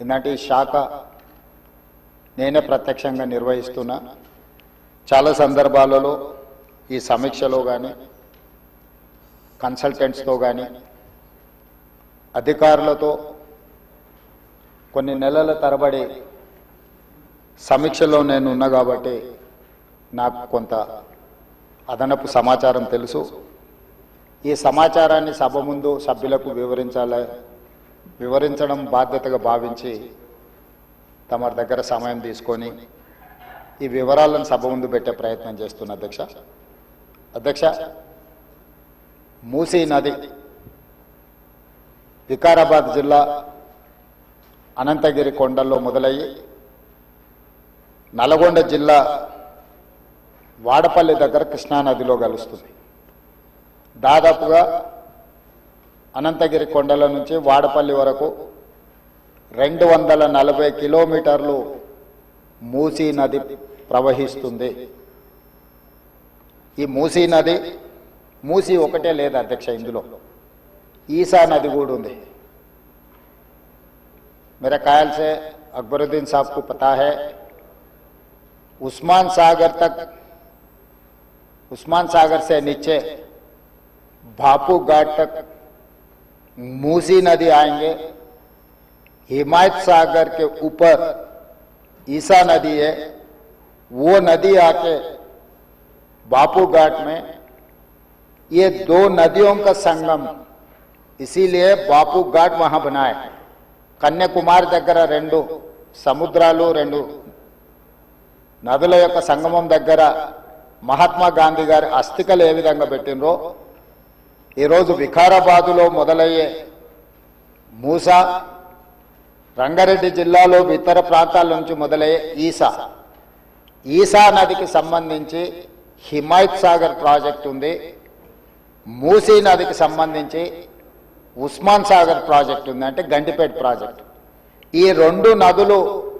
ఎందుకంటే ఈ శాఖ నేనే ప్రత్యక్షంగా నిర్వహిస్తున్నా. చాలా సందర్భాలలో ఈ సమీక్షలో కానీ కన్సల్టెంట్స్తో కానీ అధికారులతో కొన్ని నెలల తరబడి సమీక్షలో నేను ఉన్నా కాబట్టి నాకు కొంత అదనపు సమాచారం తెలుసు. ఈ సమాచారాన్ని సభ ముందు సభ్యులకు వివరించాలి. వివరించడం బాధ్యతగా భావించి తమ దగ్గర సమయం తీసుకొని ఈ వివరాలను సభ ముందు పెట్టే ప్రయత్నం చేస్తున్న అధ్యక్ష. అధ్యక్ష మూసీ నది వికారాబాద్ జిల్లా అనంతగిరి కొండల్లో మొదలయ్యి నల్గొండ జిల్లా వాడపల్లి దగ్గర కృష్ణానదిలో కలుస్తుంది. దాదాపుగా అనంతగిరి కొండల నుంచి వాడపల్లి వరకు రెండు వందల నలభై కిలోమీటర్లు మూసీ నది ప్రవహిస్తుంది ఈ మూసీ నది మూసీ ఒకటే లేదు అధ్యక్ష ఇందులో ఈసా నది కూడా ఉంది मेरे ख्याल से अकबरुद्दीन साहब को पता है उस्मान सागर तक उस्मान सागर से नीचे भापू घाट तक मूसी नदी आएंगे हिमायत सागर के ऊपर ईसा नदी है वो नदी आके बापू घाट में ये दो नदियों का संगम इसीलिए बापू घाट वहां बनाए కన్యాకుమారి దగ్గర రెండు సముద్రాలు రెండు నదుల యొక్క సంగమం దగ్గర మహాత్మా గాంధీ గారి అస్థికలు ఏ విధంగా పెట్టినరో ఈరోజు వికారాబాదులో మొదలయ్యే మూసా రంగారెడ్డి జిల్లాలో ఇతర ప్రాంతాల నుంచి మొదలయ్యే ఈసా. ఈసా నదికి సంబంధించి హిమాయత్ సాగర్ ప్రాజెక్ట్ ఉంది. మూసీ నదికి సంబంధించి ఉస్మాన్ సాగర్ ప్రాజెక్ట్ ఉంది అంటే గండిపేట ప్రాజెక్ట్. ఈ రెండు నదులు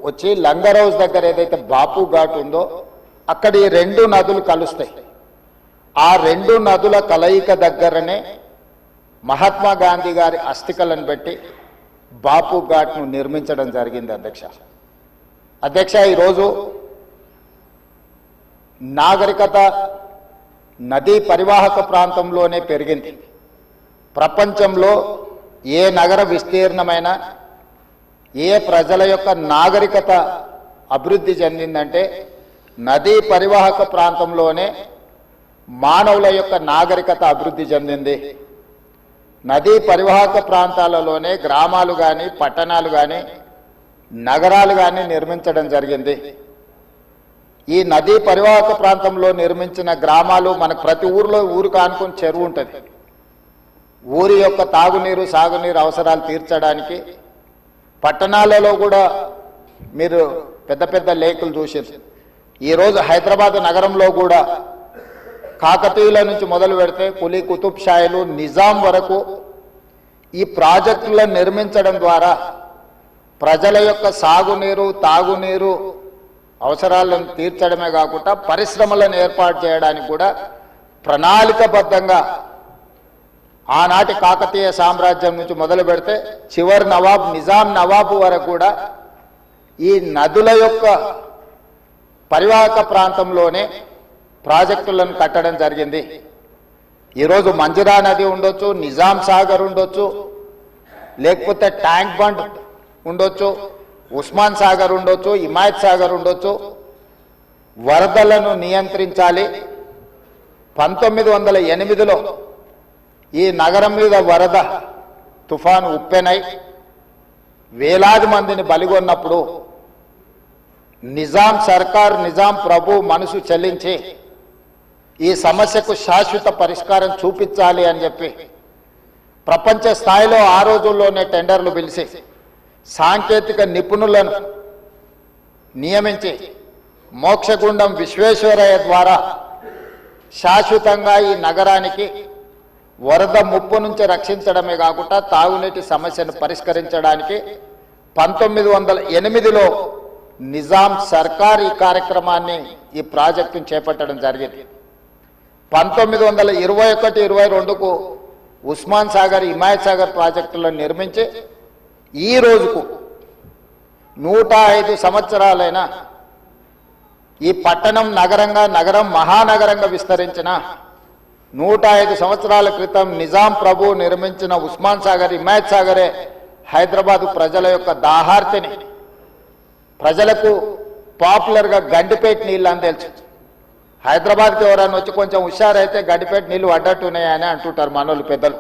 వచ్చి లంగర్ హౌస్ దగ్గర ఏదైతే బాపు ఘాట్ ఉందో అక్కడ ఈ రెండు నదులు కలుస్తాయి. ఆ రెండు నదుల కలయిక దగ్గరనే మహాత్మా గాంధీ గారి అస్థికలను పెట్టి బాపు ఘాట్ను నిర్మించడం జరిగింది అధ్యక్ష. అధ్యక్ష ఈరోజు నాగరికత నదీ పరివాహక ప్రాంతంలోనే పెరిగింది. ప్రపంచంలో ఏ నగర విస్తీర్ణమైన ఏ ప్రజల యొక్క నాగరికత అభివృద్ధి చెందిందంటే నదీ పరివాహక ప్రాంతంలోనే మానవుల యొక్క నాగరికత అభివృద్ధి చెందింది. నదీ పరివాహక ప్రాంతాలలోనే గ్రామాలు కానీ పట్టణాలు కానీ నగరాలు కానీ నిర్మించడం జరిగింది. ఈ నదీ పరివాహక ప్రాంతంలో నిర్మించిన గ్రామాలు మనకు ప్రతి ఊరిలో ఊరు కానుకొని చెరువు ఉంటుంది. ఊరి యొక్క తాగునీరు సాగునీరు అవసరాలు తీర్చడానికి పట్టణాలలో కూడా మీరు పెద్ద పెద్ద లేకులు చూసారు ఈరోజు హైదరాబాద్ నగరంలో కూడా కాకతీయుల నుంచి మొదలు పెడితే కులీ కుతుబ్ షాయిలు నిజాం వరకు ఈ ప్రాజెక్టులను నిర్మించడం ద్వారా ప్రజల యొక్క సాగునీరు తాగునీరు అవసరాలను తీర్చడమే కాకుండా పరిశ్రమలను ఏర్పాటు చేయడానికి కూడా ప్రణాళికబద్ధంగా ఆనాటి కాకతీయ సామ్రాజ్యం నుంచి మొదలు పెడితే చివరి నవాబ్ నిజాం నవాబు వరకు కూడా ఈ నదుల యొక్క పరివాహక ప్రాంతంలోనే ప్రాజెక్టులను కట్టడం జరిగింది. ఈరోజు మంజిరా నది ఉండొచ్చు నిజాం సాగర్ ఉండొచ్చు లేకపోతే ట్యాంక్ బండ్ ఉండొచ్చు ఉస్మాన్ సాగర్ ఉండొచ్చు హిమాయత్ సాగర్ ఉండొచ్చు. వరదలను నియంత్రించాలి. పంతొమ్మిది వందల ఎనిమిదిలో ఈ నగరం మీద వరద తుఫాను ఉప్పెనై వేలాది మందిని బలిగొన్నప్పుడు నిజాం సర్కార్ నిజాం ప్రభు మనసు చెల్లించి ఈ సమస్యకు శాశ్వత పరిష్కారం చూపించాలి అని చెప్పి ప్రపంచ స్థాయిలో ఆ రోజుల్లోనే టెండర్లు పిలిచి సాంకేతిక నిపుణులను నియమించి మోక్షగుండం విశ్వేశ్వరయ్య ద్వారా శాశ్వతంగా ఈ నగరానికి వరద ముప్పు నుంచి రక్షించడమే కాకుండా తాగునీటి సమస్యను పరిష్కరించడానికి పంతొమ్మిది వందల ఎనిమిదిలో నిజాం సర్కార్ ఈ కార్యక్రమాన్ని ఈ ప్రాజెక్టును చేపట్టడం జరిగింది. పంతొమ్మిది వందల ఇరవై ఒకటి ఇరవై రెండుకు ఉస్మాన్ సాగర్ హిమాయత్ సాగర్ ప్రాజెక్టులను నిర్మించి ఈ రోజుకు నూట ఐదు సంవత్సరాలైనా ఈ పట్టణం నగరంగా నగరం మహానగరంగా విస్తరించిన నూట ఐదు సంవత్సరాల క్రితం నిజాం ప్రభు నిర్మించిన ఉస్మాన్ సాగర్ హిమాయత్ సాగరే హైదరాబాదు ప్రజల యొక్క దాహార్తిని ప్రజలకు పాపులర్గా గండిపేట నీళ్ళు అని హైదరాబాద్కి ఎవరైనా వచ్చి కొంచెం హుషారైతే గండిపేట నీళ్ళు పడ్డట్టున్నాయని అంటుంటారు మనోళ్ళు పెద్దలు.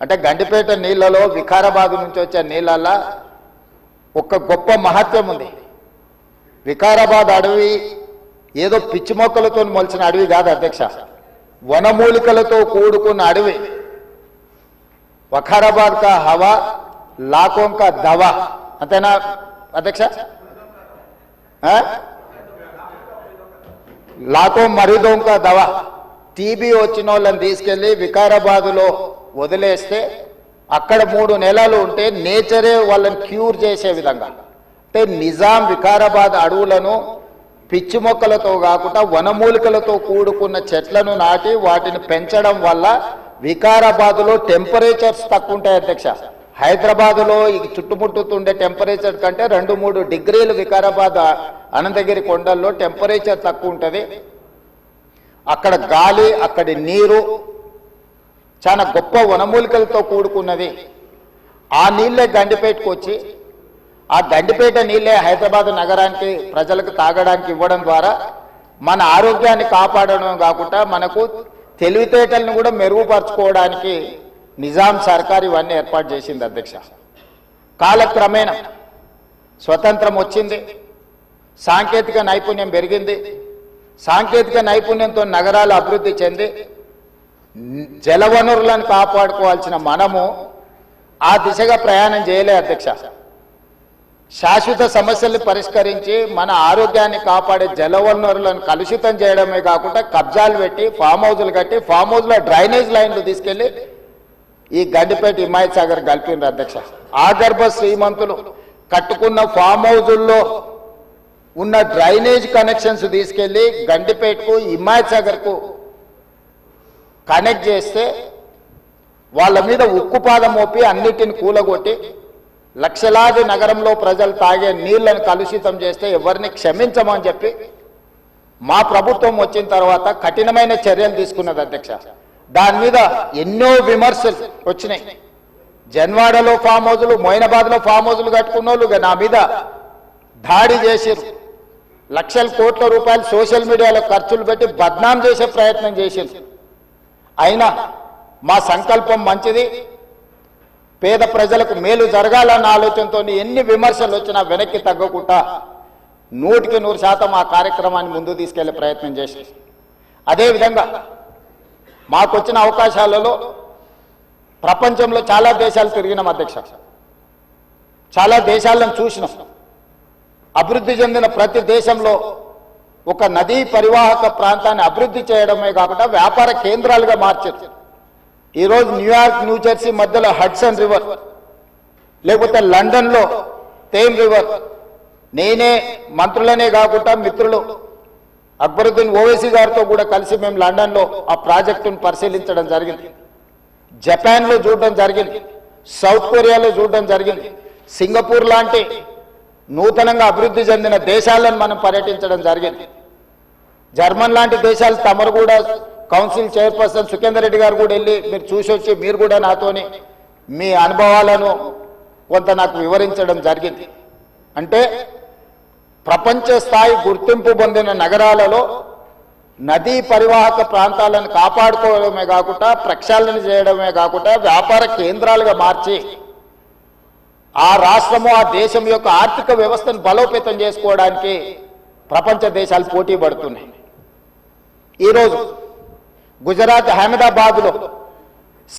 అంటే గండిపేట నీళ్ళలో వికారాబాద్ నుంచి వచ్చే నీళ్ళల్లో ఒక గొప్ప మహత్వం ఉంది. వికారాబాద్ అడవి ఏదో పిచ్చి మొక్కలతో మొలిచిన అడవి కాదు అధ్యక్ష. వనమూలికలతో కూడుకున్న అడవి. వఖారాబాద్ కా హవా లాకోం కా దవా. అంతేనా అధ్యక్ష? ఆ? లాకో మరీదోం దవా టీబీ వచ్చిన వాళ్ళని తీసుకెళ్ళి వికారాబాదులో వదిలేస్తే అక్కడ మూడు నెలలు ఉంటే నేచరే వాళ్ళని క్యూర్ చేసే విధంగా అంటే నిజాం వికారాబాద్ అడవులను పిచ్చి మొక్కలతో కాకుండా వనమూలికలతో కూడుకున్న చెట్లను నాటి వాటిని పెంచడం వల్ల వికారాబాదులో టెంపరేచర్స్ తక్కువ ఉంటాయి అధ్యక్ష హైదరాబాదులో ఈ చుట్టుముట్టుతుండే టెంపరేచర్ కంటే రెండు మూడు డిగ్రీలు వికారాబాద్ అనంతగిరి కొండల్లో టెంపరేచర్ తక్కువ ఉంటుంది అక్కడ గాలి అక్కడి నీరు చాలా గొప్ప వనమూలికలతో కూడుకున్నది ఆ నీళ్ళే గండిపేటకు వచ్చి ఆ గండిపేట నీళ్ళే హైదరాబాద్ నగరానికి ప్రజలకు తాగడానికి ఇవ్వడం ద్వారా మన ఆరోగ్యాన్ని కాపాడడం కాకుండా మనకు తెలివితేటలను కూడా మెరుగుపరచుకోవడానికి నిజాం సర్కార్ ఇవన్నీ ఏర్పాటు చేసింది అధ్యక్ష. కాలక్రమేణా స్వతంత్రం వచ్చింది. సాంకేతిక నైపుణ్యం పెరిగింది. సాంకేతిక నైపుణ్యంతో నగరాలు అభివృద్ధి చెంది. జలవనరులను కాపాడుకోవాల్సిన మనము ఆ దిశగా ప్రయాణం చేయలే అధ్యక్ష. శాశ్వత సమస్యల్ని పరిష్కరించి మన ఆరోగ్యాన్ని కాపాడే జలవనరులను కలుషితం చేయడమే కాకుండా కబ్జాలు పెట్టి ఫామ్ హౌజులు కట్టి ఫామ్ హౌస్లో డ్రైనేజ్ లైన్లు తీసుకెళ్ళి ఈ గండిపేట హిమాయత్ సాగర్ కలిపిండ్రు అధ్యక్ష. ఆగర్భ శ్రీమంతులు కట్టుకున్న ఫామ్ హౌజుల్లో ఉన్న డ్రైనేజ్ కనెక్షన్స్ తీసుకెళ్ళి గండిపేటకు హిమాయత్ సాగర్కు కనెక్ట్ చేస్తే వాళ్ళ మీద ఉక్కుపాదం మోపి అన్నిటిని కూలగొట్టి లక్షలాది నగరంలో ప్రజలు తాగే నీళ్ళను కలుషితం చేస్తే ఎవరిని క్షమించమని చెప్పి మా ప్రభుత్వం వచ్చిన తర్వాత కఠినమైన చర్యలు తీసుకున్నది అధ్యక్ష. దాని మీద ఎన్నో విమర్శలు వచ్చినాయి. జన్వాడలో ఫామ్ హౌజులు మొయినాబాద్లో ఫామ్ హౌజులు కట్టుకున్న వాళ్ళు నా మీద దాడి చేసారు లక్షల కోట్ల రూపాయలు సోషల్ మీడియాలో ఖర్చులు పెట్టి బద్నాం చేసే ప్రయత్నం చేసింది అయినా మా సంకల్పం మంచిది. పేద ప్రజలకు మేలు జరగాలన్న ఆలోచనతో ఎన్ని విమర్శలు వచ్చినా వెనక్కి తగ్గకుండా నూటికి నూరు శాతం ఆ కార్యక్రమాన్ని ముందు తీసుకెళ్ళే ప్రయత్నం చేశారు అదేవిధంగా మాకు వచ్చిన అవకాశాలలో ప్రపంచంలో చాలా దేశాలు తిరిగినాం అధ్యక్ష. చాలా దేశాలను చూసినాం. అభివృద్ధి చెందిన ప్రతి దేశంలో ఒక నదీ పరివాహక ప్రాంతాన్ని అభివృద్ధి చేయడమే కాకుండా వ్యాపార కేంద్రాలుగా మార్చారు. ఈరోజు న్యూయార్క్ న్యూజెర్సీ మధ్యలో హడ్సన్ రివర్ లేకపోతే లండన్లో తేమ్ రివర్. నేనే మంత్రులనే కాకుండా మిత్రులు అక్బరుద్దీన్ ఓవైసీ గారితో కూడా కలిసి మేము లండన్లో ఆ ప్రాజెక్టును పరిశీలించడం జరిగింది. జపాన్లో చూడడం జరిగింది. సౌత్ కొరియాలో చూడడం జరిగింది. సింగపూర్ లాంటి నూతనంగా అభివృద్ధి చెందిన దేశాలను మనం పర్యటించడం జరిగింది. జర్మన్ లాంటి దేశాలు తమరు కూడా కౌన్సిల్ చైర్పర్సన్ సుఖేందర్ రెడ్డి గారు కూడా వెళ్ళి మీరు చూసి వచ్చి మీరు కూడా నాతోని మీ అనుభవాలను కొంత నాకు వివరించడం జరిగింది. అంటే ప్రపంచ స్థాయి గుర్తింపు పొందిన నగరాలలో నదీ పరివాహక ప్రాంతాలను కాపాడుకోవడమే కాకుండా ప్రక్షాళన చేయడమే కాకుండా వ్యాపార కేంద్రాలుగా మార్చి ఆ రాష్ట్రము ఆ దేశం యొక్క ఆర్థిక వ్యవస్థను బలోపేతం చేసుకోవడానికి ప్రపంచ దేశాలు పోటీ పడుతున్నాయి. ఈరోజు గుజరాత్ అహ్మదాబాద్లో